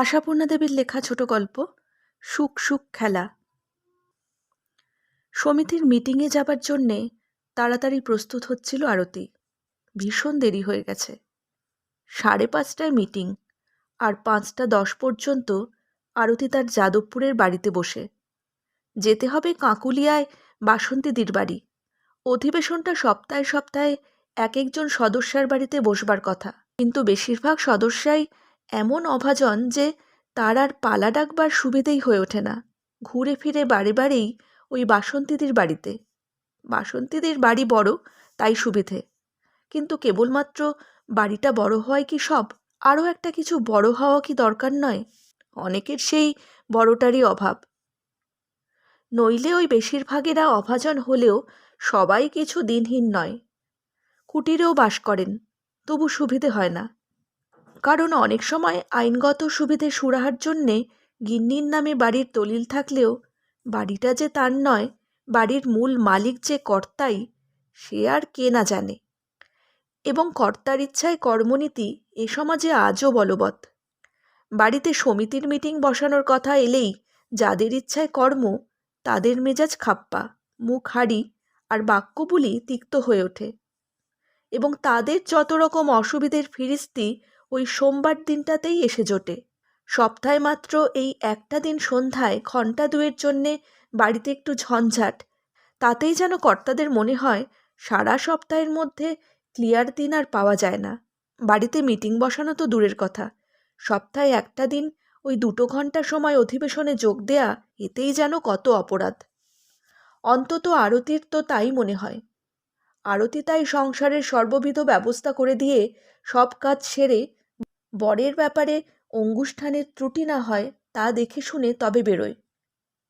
আশাপূর্ণা দেবীর লেখা ছোট গল্প, সুখ সুখ খেলা। সমিতির মিটিংয়ে যাবার জন্যে তাড়াতাড়ি প্রস্তুত হচ্ছিল আরতি। ভীষণ দেরি হয়ে গেছে। সাড়ে পাঁচটায় মিটিং, আর পাঁচটা দশ পর্যন্ত আরতি তার যাদবপুরের বাড়িতে বসে। যেতে হবে কাঁকুলিয়ায় বাসন্তীদির বাড়ি। অধিবেশনটা সপ্তাহে সপ্তাহে এক একজন সদস্যার বাড়িতে বসবার কথা। কিন্তু বেশিরভাগ সদস্যাই এমন অভাজন যে তার আর পালা ডাকবার সুবিধেই হয়ে ওঠে না। ঘুরে ফিরে বারে বারেই ওই বাসন্তীদির বাড়িতে। বাসন্তীদির বাড়ি বড়, তাই সুবিধে। কিন্তু কেবলমাত্র বাড়িটা বড় হওয়াই কি সব? আরও একটা কিছু বড় হওয়া কি দরকার নয়? অনেকের সেই বড়টারই অভাব। নইলে ওই বেশিরভাগেরা অভাজন হলেও সবাই কিছু দিনহীন নয়। কুটিরেও বাস করেন, তবু সুবিধে হয় না। কারণ অনেক সময় আইনগত সুবিধে সুরাহার জন্যে গিন্নির নামে বাড়ির দলিল থাকলেও বাড়িটা যে তার নয়, বাড়ির মূল মালিক যে কর্তাই, সে আর কে না জানে। এবং কর্তার ইচ্ছায় কর্মনীতি এ সমাজে আজও বলবৎ। বাড়িতে সমিতির মিটিং বসানোর কথা এলেই যাদের ইচ্ছায় কর্ম, তাদের মেজাজ খাপ্পা, মুখ হাড়ি আর বাক্যবুলি তিক্ত হয়ে ওঠে। এবং তাদের যত রকম অসুবিধের ফিরিস্তি ওই সোমবার দিনটাতেই এসে জোটে। সপ্তাহে মাত্র এই একটা দিন সন্ধ্যায় ঘণ্টা দুয়ের জন্যে বাড়িতে একটু ঝঞ্ঝাট। তাতেই যেন কর্তাদের মনে হয়, সারা সপ্তাহের মধ্যে ক্লিয়ার দিন আর পাওয়া যায় না। বাড়িতে মিটিং বসানো তো দূরের কথা। সপ্তাহে একটা দিন ওই দুটো ঘণ্টা সময় অধিবেশনে যোগ দেয়া, এতেই যেন কত অপরাধ। অন্তত আরতির তো তাই মনে হয়। আরতি তাই সংসারের সর্ববিধ ব্যবস্থা করে দিয়ে সব কাজ সেরে বরের ব্যাপারে অঙ্গুষ্ঠানের ত্রুটি না হয় তা দেখে শুনে তবে বেরোয়।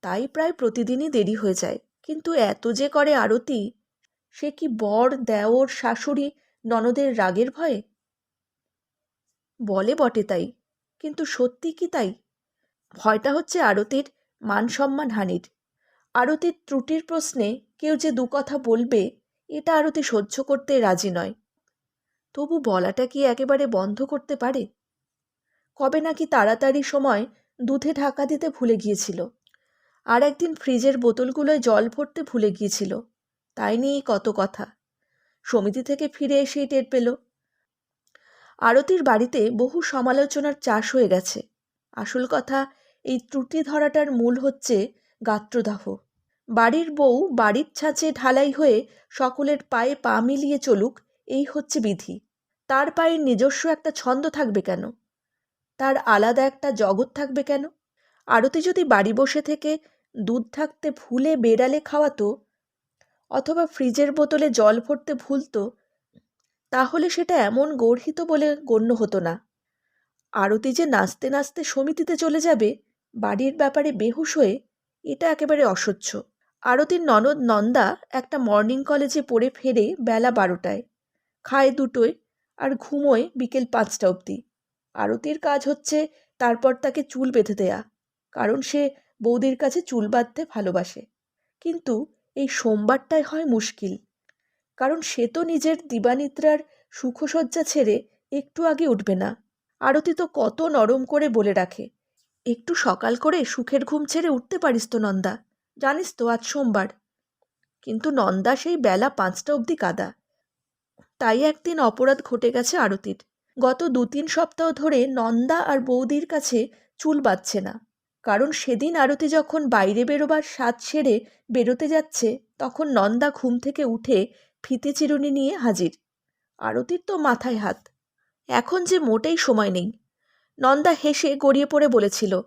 তাই প্রায় প্রতিদিনই দেরি হয়ে যায়। কিন্তু এত যে করে আরতি, সে কি বর, দেওর, শাশুড়ি, ননদের রাগের ভয়ে? বলে বটে তাই, কিন্তু সত্যি কি তাই? ভয়টা হচ্ছে আরতির মান সম্মান হানির। আরতির ত্রুটির প্রশ্নে কেউ যে দু কথা বলবে, এটা আরতি সহ্য করতে রাজি নয়। তবু বলাটা কি একেবারে বন্ধ করতে পারে? কবে নাকি তাড়াতাড়ি সময় দুধে ঢাকা দিতে ভুলে গিয়েছিল। আর একদিন ফ্রিজের বোতলগুলোয় জল ভরতে ভুলে গিয়েছিল। তাই নিয়েই কত কথা। সমিতি থেকে ফিরে এসেই টের পেল। আরতির বাড়িতে বহু সমালোচনার চাষ হয়ে গেছে। আসল কথা, এই ত্রুটি ধরাটার মূল হচ্ছে গাত্রদাহ। বাড়ির বউ বাড়ির ছাঁচে ঢালাই হয়ে সকলের পায়ে পা মিলিয়ে চলুক, এই হচ্ছে বিধি। তার পায়ের নিজস্ব একটা ছন্দ থাকবে কেন? তার আলাদা একটা জগৎ থাকবে কেন? আরতি যদি বাড়ি বসে থেকে দুধ থাকতে ভুলে বেড়ালে খাওয়াতো, অথবা ফ্রিজের বোতলে জল ভরতে ভুলতো, তাহলে সেটা এমন গর্হিত বলে গণ্য হতো না। আরতি যে নাচতে নাচতে সমিতিতে চলে যাবে, বাড়ির ব্যাপারে বেহুশ হয়ে এটা একেবারে অসহ্য। আরতির ননদ নন্দা একটা মর্নিং কলেজে পড়ে ফেরে বেলা বারোটায়। খায় দুটোয় আর ঘুমোয় বিকেল পাঁচটা অবধি। আরতির কাজ হচ্ছে তারপর তাকে চুল বেঁধে দেয়া, কারণ সে বৌদির কাছে চুল বাঁধতে ভালোবাসে। কিন্তু এই সোমবারটাই হয় মুশকিল, কারণ সে তো নিজের দিবানিদ্রার সুখসজ্জা ছেড়ে একটু আগে উঠবে না। আরতি তো কত নরম করে বলে রাখে, একটু সকাল করে সুখের ঘুম ছেড়ে উঠতে পারিস তো নন্দা, জানিস তো আজ সোমবার। কিন্তু নন্দা সেই বেলা পাঁচটা অবধি কাদা তাই একদিন অপরাধ ঘটে গেছে আরতির। গত দু তিন সপ্তাহ ধরে নন্দা আর বৌদির কাছে চুল বাঁধছে না। কারণ সেদিন আরতি যখন বাইরে বেরোবার স্বাদ সেরে বেরোতে যাচ্ছে, তখন নন্দা ঘুম থেকে উঠে ফিতে চিরুনি নিয়ে হাজির। আরতির তো মাথায় হাত। এখন যে মোটেই সময় নেই। নন্দা হেসে গড়িয়ে পড়ে বলেছিল,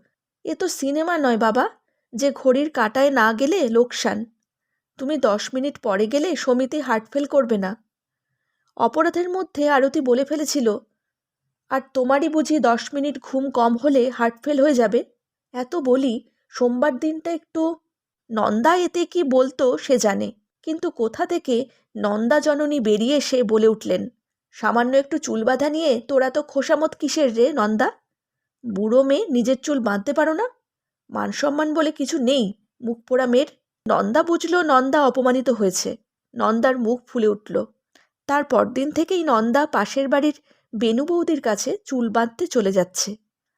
এ তো সিনেমা নয় বাবা, যে ঘড়ির কাটায় না গেলে লোকসান। তুমি দশ মিনিট পরে গেলে সমিতি হার্টফেল করবে না। অপরাধের মধ্যে আরতি বলে ফেলেছিল। আর তোমারই বুঝি দশ মিনিট ঘুম কম হলে হার্টফেল হয়ে যাবে? এত বলি, সোমবার দিনটা একটু নন্দা এতে কি বলতো সে জানে। কিন্তু কোথা থেকে নন্দা জননী বেরিয়ে এসে বলে উঠলেন, সামান্য একটু চুল বাঁধা নিয়ে তোরা তো খোসামত কিসের রে নন্দা? বুড়ো মেয়ে, নিজের চুল বাঁধতে পারো না? মান সম্মান বলে কিছু নেই, মুখ পোড়া মেয়ের। নন্দা বুঝলো নন্দা অপমানিত হয়েছে। নন্দার মুখ ফুলে উঠল। তার পরদিন থেকেই নন্দা পাশের বাড়ির বেনু বৌদির কাছে চুল বাঁধতে চলে যাচ্ছে।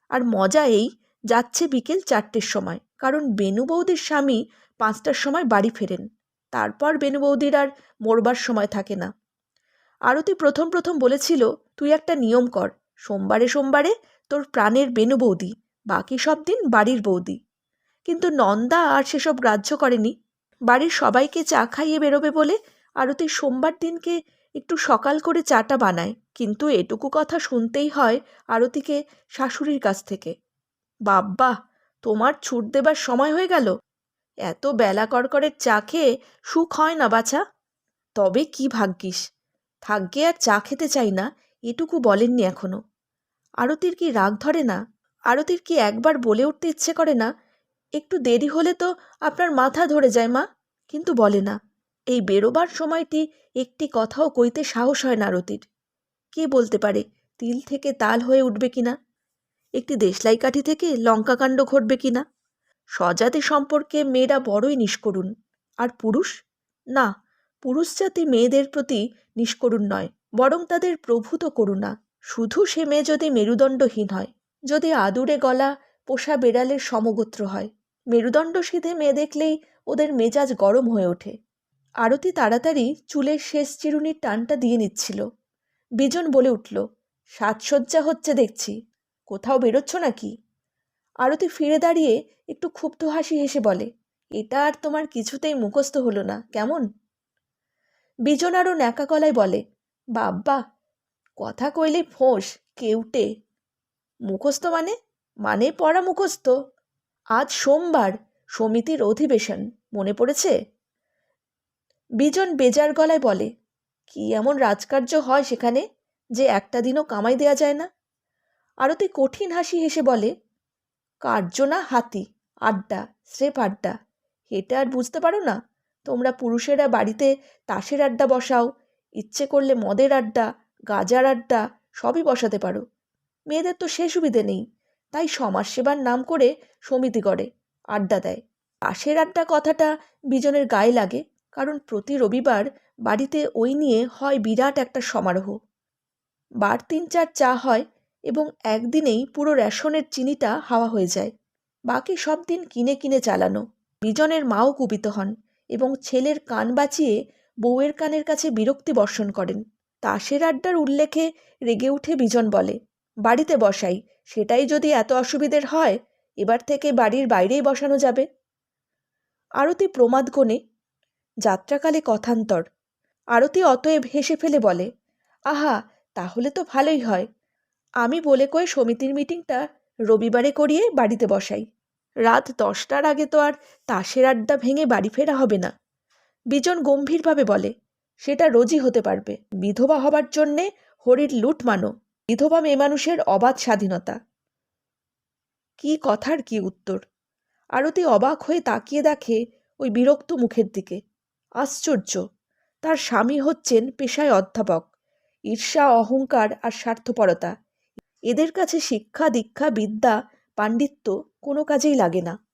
আর মজা এই, যাচ্ছে বিকেল চারটের সময়, কারণ বেনু বৌদির স্বামী পাঁচটার সময় বাড়ি ফেরেন। তারপর বেনু বৌদির আর মরবার সময় থাকে না। আরতি প্রথম প্রথম বলেছিল, তুই একটা নিয়ম কর, সোমবারে সোমবারে তোর প্রাণের বেনু বৌদি, বাকি সব দিন বাড়ির বৌদি। কিন্তু নন্দা আর সেসব গ্রাহ্য করেনি। বাড়ির সবাইকে চা খাইয়ে বেরোবে বলে আরতি সোমবার দিনকে একটু সকাল করে চাটা বানায়, কিন্তু এটুকু কথা শুনতেই হয় আরতিকে শাশুড়ির কাছ থেকে। বাব্বা, তোমার ছুট দেবার সময় হয়ে গেল। এত বেলা করকরের চা খেয়ে সুখ হয় না বাছা? তবে কি ভাগ্যিস থাকগে আর চা খেতে চাই না, এটুকু বলেননি এখনও। আরতির কি রাগ ধরে না? আরতির কি একবার বলে উঠতে ইচ্ছে করে না? একটু দেরি হলে তো আপনার মাথা ধরে যায় মা, কিন্তু বলে না। এই বেরোবার সময়টি একটি কথাও কইতে সাহস হয় না আরতির কে বলতে পারে, তিল থেকে তাল হয়ে উঠবে কিনা? একটি দেশলাই কাঠি থেকে লঙ্কাকাণ্ড ঘটবে কিনা? স্বজাতি সম্পর্কে মেয়েরা বড়ই নিষ্করুণ, আর পুরুষ? না, পুরুষ জাতি মেয়েদের প্রতি নিষ্করুণ নয়, বরং তাদের প্রভূত করুণা। শুধু সে মেয়ে যদি মেরুদণ্ডহীন হয়, যদি আদুরে গলা পোষা বেড়ালের সমগোত্র হয়, মেরুদণ্ড সিধে মেয়ে দেখলেই ওদের মেজাজ গরম হয়ে ওঠে। আরতি তাড়াতাড়ি চুলের শেষ চিরুনির টানটা দিয়ে নিচ্ছিল। বিজন বলে উঠল, সাজসজ্জা হচ্ছে দেখছি। কোথাও বেরোচ্ছ নাকি? আরতি ফিরে দাঁড়িয়ে একটু ক্ষুব্ধ হাসি হেসে বলে, এটা আর তোমার কিছুতেই মুখস্থ হলো না, কেমন? বিজন আরও ন্যাকা গলায় বলে, বাব্বা, কথা কইলে ফোঁস, কেউটে। মুখস্থ মানে? মানে পড়া মুখস্থ। আজ সোমবার, সমিতির অধিবেশন, মনে পড়েছে? বিজন বেজার গলায় বলে, কি এমন রাজকার্য হয় সেখানে যে একটা দিনও কামাই দেয়া যায় না? আরতি কঠিন হাসি হেসে বলে, কার্য না হাতি, আড্ডা, স্রেফ আড্ডা। এটা আর বুঝতে পারো না, তোমরা পুরুষেরা বাড়িতে তাসের আড্ডা বসাও, ইচ্ছে করলে মদের আড্ডা, গাজার আড্ডা সবই বসাতে পারো। মেয়েদের তো সে সুবিধে নেই, তাই সমাজসেবার নাম করে সমিতি করে আড্ডা দেয়। তাসের আড্ডা কথাটা বিজনের গায়ে লাগে কারণ প্রতি রবিবার বাড়িতে ওই নিয়ে হয় বিরাট একটা সমারোহ। বার তিন চার চা হয় এবং একদিনেই পুরো রেশনের চিনিটা হাওয়া হয়ে যায়। বাকি সব দিন কিনে কিনে চালানো। বিজনের মাও কুপিত হন এবং ছেলের কান বাঁচিয়ে বউয়ের কানের কাছে বিরক্তি বর্ষণ করেন। তাসের আড্ডার উল্লেখে রেগে উঠে বিজন বলে, বাড়িতে বসাই, সেটাই যদি এত অসুবিধের হয়, এবার থেকে বাড়ির বাইরেই বসানো যাবে। আরতি প্রমাদ কোণে যাত্রাকালে কথান্তর। আরতি অতএব হেসে ফেলে বলে, আহা, তাহলে তো ভালোই হয়। আমি বলে কয়ে সমিতির মিটিংটা রবিবারে করিয়ে বাড়িতে বসাই। রাত দশটার আগে তো আর তাসের আড্ডা ভেঙে বাড়ি ফেরা হবে না। বিজন গম্ভীরভাবে বলে, সেটা রোজই হতে পারবে। বিধবা হবার জন্যে হরির লুট মানো। বিধবা মেয়ে মানুষের অবাধ স্বাধীনতা। কি কথার কি উত্তর? আরতি অবাক হয়ে তাকিয়ে দেখে ওই বিরক্ত মুখের দিকে। আশ্চর্য। তার স্বামী হচ্ছেন পেশায় অধ্যাপক। ঈর্ষা, অহংকার আর স্বার্থপরতা। এদের কাছে শিক্ষা, দীক্ষা, বিদ্যা, পাণ্ডিত্য কোনো কাজেই লাগে না।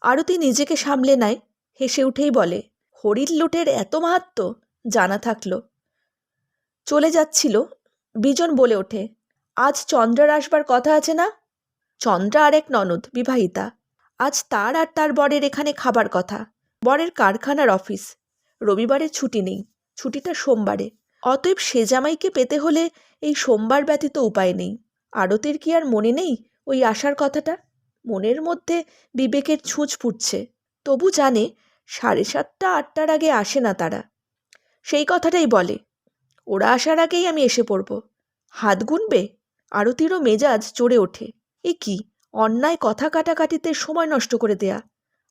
আরতি নিজেকে সামলে নেয়, হেসে উঠেই বলে, হরির লুটের এত মাহাত্ম? জানা থাকল। চলে যাচ্ছিল, বিজন বলে ওঠে, আজ চন্দ্রার আসবার কথা আছে না? চন্দ্রা আর এক ননদ, বিবাহিতা। আজ তার আর তার বরের এখানে খাবার কথা, বরের কারখানার অফিস। রবিবারে ছুটি নেই, ছুটিটা সোমবারে। অতএব সে জামাইকে পেতে হলে এই সোমবার ব্যতীত উপায় নেই। আড়তের কি আর মনে নেই ওই আসার কথাটা? মনের মধ্যে বিবেকের ছুঁচ ফুটছে। তবু জানে সাড়ে সাতটা, আটটার আগে আসে না তারা। সেই কথাটাই বলে, ওরা আসার আগেই আমি এসে পড়ব। হাত গুনবে, আরতিরও মেজাজ চড়ে ওঠে। এ কি, অন্যায় কথা কাটাকাটিতে সময় নষ্ট করে দেয়া।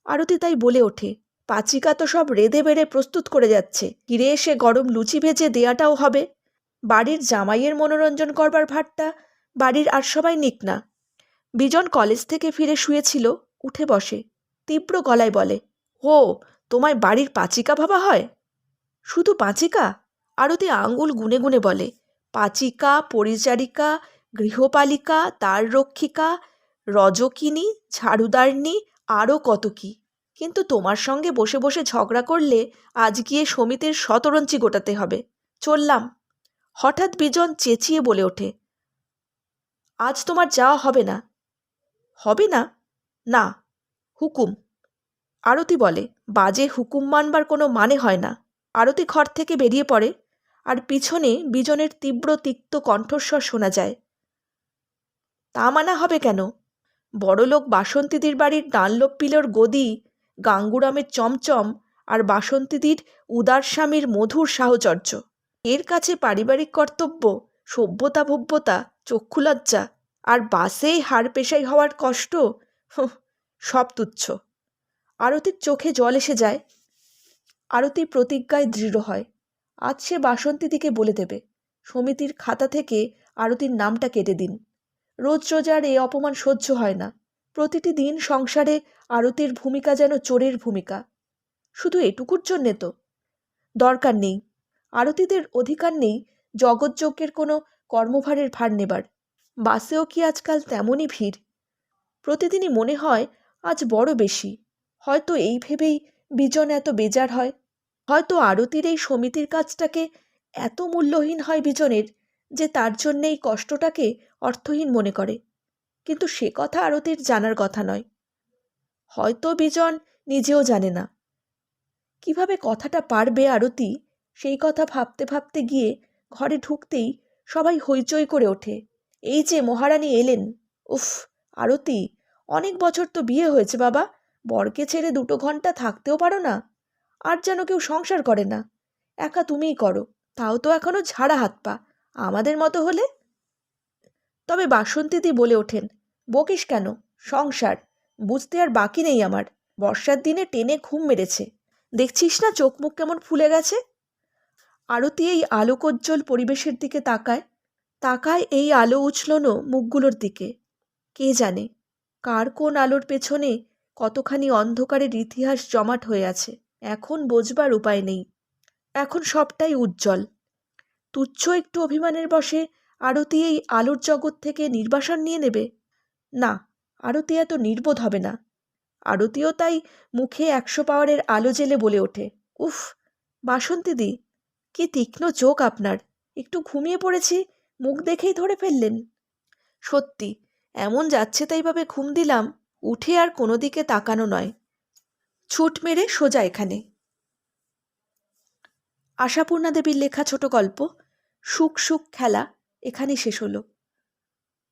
আরতি তাই বলে ওঠে পাচিকা তো সব রেঁধে বেড়ে প্রস্তুত করে যাচ্ছে। ফিরে এসে গরম লুচি ভেজে দেয়াটাও হবে। বাড়ির জামাইয়ের মনোরঞ্জন করবার ভাটটা বাড়ির আর সবাই নিক না। বিজন কলেজ থেকে ফিরে শুয়েছিল, উঠে বসে, তীব্র গলায় বলে ও তোমায় বাড়ির পাচিকা ভাবা হয়? শুধু পাচিকা? আরতি আঙ্গুল গুনে গুনে বলে, পাচিকা, পরিচারিকা, গৃহপালিকা, তার রক্ষিকা, রজকিনী ঝাড়ুদারনি আরও কত কি? কিন্তু তোমার সঙ্গে বসে বসে ঝগড়া করলে আজ গিয়ে সমিতির শতরঞ্চি গোটাতে হবে। চললাম। হঠাৎ বিজন চেঁচিয়ে বলে ওঠে, আজ তোমার যাওয়া হবে না? হবে না? না। হুকুম। আরতি বলে, বাজে হুকুম মানবার কোনো মানে হয় না। আরতি ঘর থেকে বেরিয়ে পড়ে আর পিছনে বিজনের তীব্র তিক্ত কণ্ঠস্বর শোনা যায়, তা মানা হবে কেন? বড়লোক বাসন্তীদির বাড়ির ডানলোপ পিলোর গদি গাঙ্গুরামের চমচম আর বাসন্তীদির উদার স্বামীর মধুর সাহচর্য। এর কাছে পারিবারিক কর্তব্য, সভ্যতা ভব্যতা চক্ষুলজ্জা আর বাসেই হাড় পেশাই হওয়ার কষ্ট সব তুচ্ছ। আরতির চোখে জল এসে যায় আরতি প্রতিজ্ঞায় দৃঢ় হয়। আজ সে বাসন্তীদিকে বলে দেবে, সমিতির খাতা থেকে আরতির নামটা কেটে দিন। রোজ রোজ আর এ অপমান সহ্য হয় না। প্রতিটি দিন সংসারে আরতির ভূমিকা যেন চোরের ভূমিকা। শুধু এটুকুর জন্যে তো। দরকার নেই। আরতিদের অধিকার নেই জগৎযজ্ঞের কোনো কর্মভারের ভার নেবার। বাসেও কি আজকাল তেমনই ভিড়? প্রতিদিনই মনে হয় আজ বড় বেশি। হয়তো এই ভেবেই বিজন এত বেজার হয়। হয়তো আরতির এই সমিতির কাজটাকে এত মূল্যহীন হয় বিজনের যে তার জন্যে এই কষ্টটাকে অর্থহীন মনে করে। কিন্তু সে কথা আরতির জানার কথা নয়। হয়তো বিজন নিজেও জানে না। কীভাবে কথাটা পারবে আরতি, সেই কথা ভাবতে ভাবতে গিয়ে ঘরে ঢুকতেই সবাই হইচই করে ওঠে। এই যে মহারানী এলেন। উফ, আরতি, অনেক বছর তো বিয়ে হয়েছে বাবা। বরকে ছেড়ে দুটো ঘণ্টা থাকতেও পারো না। আর যেন কেউ সংসার করে না। একা তুমিই করো, তাও তো এখনও ঝাড়া হাত পা। আমাদের মতো হলে? তবে বাসন্তীদি বলে ওঠেন বকিস কেন? সংসার। বুঝতে আর বাকি নেই আমার। বর্ষার দিনে টেনে ঘুম মেরেছে। দেখছিস না চোখ মুখ কেমন ফুলে গেছে? আরতি এই আলোকোজ্জ্বল পরিবেশের দিকে তাকায়। তাকায় এই আলো উছলনো মুখগুলোর দিকে। কে জানে? কার কোন আলোর পেছনে কতখানি অন্ধকারের ইতিহাস জমাট হয়ে আছে? এখন বোঝবার উপায় নেই। এখন সবটাই উজ্জ্বল। তুচ্ছ একটু অভিমানের বসে আরতি এই আলোর জগৎ থেকে নির্বাসন নিয়ে নেবে। না, আরতি এত নির্বোধ হবে না। আরতিও তাই মুখে একশো পাওয়ারের আলো জেলে বলে ওঠে। উফ বাসন্তীদি কি তীক্ষ্ণ চোখ আপনার। একটু ঘুমিয়ে পড়েছি, মুখ দেখেই ধরে ফেললেন। সত্যি, এমন যাচ্ছে তাইভাবে ঘুম দিলাম, উঠে আর কোনো দিকে তাকানো নয়। ছুট মেরে সোজা এখানে। আশাপূর্ণা দেবীর লেখা ছোট গল্প, সুখ সুখ খেলা, এখানেই শেষ হলো।